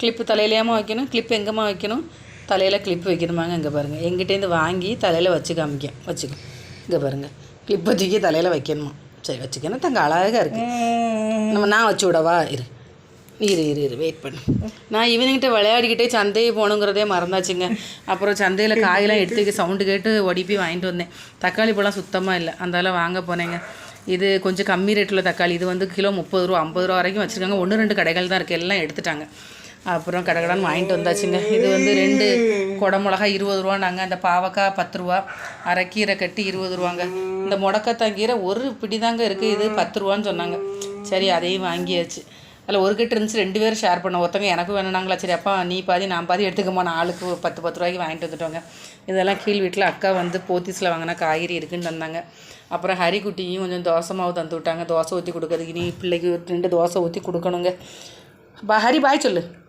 Clip தலையிலையாமல் வைக்கணும் clip எங்கேம்மா வைக்கணும்? தலையில் கிளிப்பு வைக்கணுமாங்க இங்கே பாருங்கள் எங்கிட்டேருந்து வாங்கி தலையில் வச்சு காமிக்க வச்சுக்க. இங்கே பாருங்கள் கிளிப்பை தூக்கி தலையில் வைக்கணுமா? சரி வச்சுக்கணும் தங்க அழகாக இருக்குது நம்ம நான் வச்சு விடவா? இரு. இரு இரு இரு. வெயிட் பண்ணு. நான் இவனுங்கிட்ட விளையாடிக்கிட்டே சந்தையை போகணுங்கிறதே மறந்தாச்சுங்க. அப்புறம் சந்தையில் காயெல்லாம் எடுத்துக்க சவுண்டு கேட்டு ஒடிப்பி வாங்கிட்டு வந்தேன். தக்காளி பழம் சுத்தமாக இல்லை. அந்தால வாங்க போனேங்க. இது கொஞ்சம் கம்மி ரேட்டில் தக்காளி. இது வந்து கிலோ முப்பது ரூபா ஐம்பது ரூபா வரைக்கும் வச்சுருக்காங்க. ஒன்று ரெண்டு கடைகள் தான் இருக்குது எல்லாம் எடுத்துட்டாங்க. அப்புறம் கடகடான்னு வாங்கிட்டு வந்தாச்சுங்க. இது வந்து ரெண்டு குடமிளகா இருபது ரூபான்னாங்க அந்த பாவக்காய் பத்து ரூபா அரைக்கீரை கட்டி இருபது ரூபாங்க. இந்த முடக்கத்தாங்கீரை ஒரு பிடி தாங்க இருக்குது இது பத்து ரூபான்னு சொன்னாங்க. சரி அதையும் வாங்கியாச்சு. அதில் ஒரு கிட்ட இருந்துச்சு ரெண்டு பேரும் ஷேர் பண்ண ஒருத்தவங்க எனக்கு வேணுனாங்களா சரி அப்பா நீ பாதி நான் பாதி எடுத்துக்கம்மா. நான் ஆளுக்கு பத்து பத்து ரூபாய்க்கு வாங்கிட்டு வந்துட்டோங்க. இதெல்லாம் கீழ் வீட்டில் அக்கா வந்து போத்தீஸில் வாங்கினா காய்கறி இருக்குன்னு தந்தாங்க அப்புறம் ஹரிக்குட்டியும் கொஞ்சம் தோசை மாவு தந்து விட்டாங்க. தோசை ஊற்றி கொடுக்குறதுக்கு நீ பிள்ளைக்கு ரெண்டு தோசை ஊற்றி கொடுக்கணுங்க. பா ஹரி பாய் சொல்லு.